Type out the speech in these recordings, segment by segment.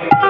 Thank you.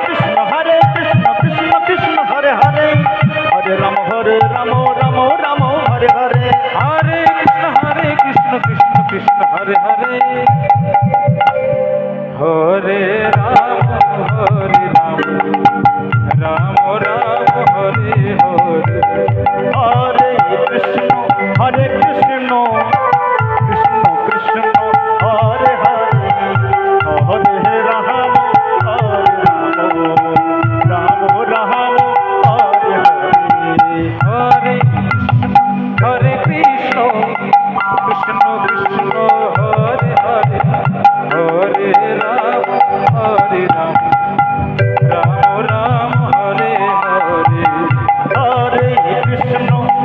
Hare Ram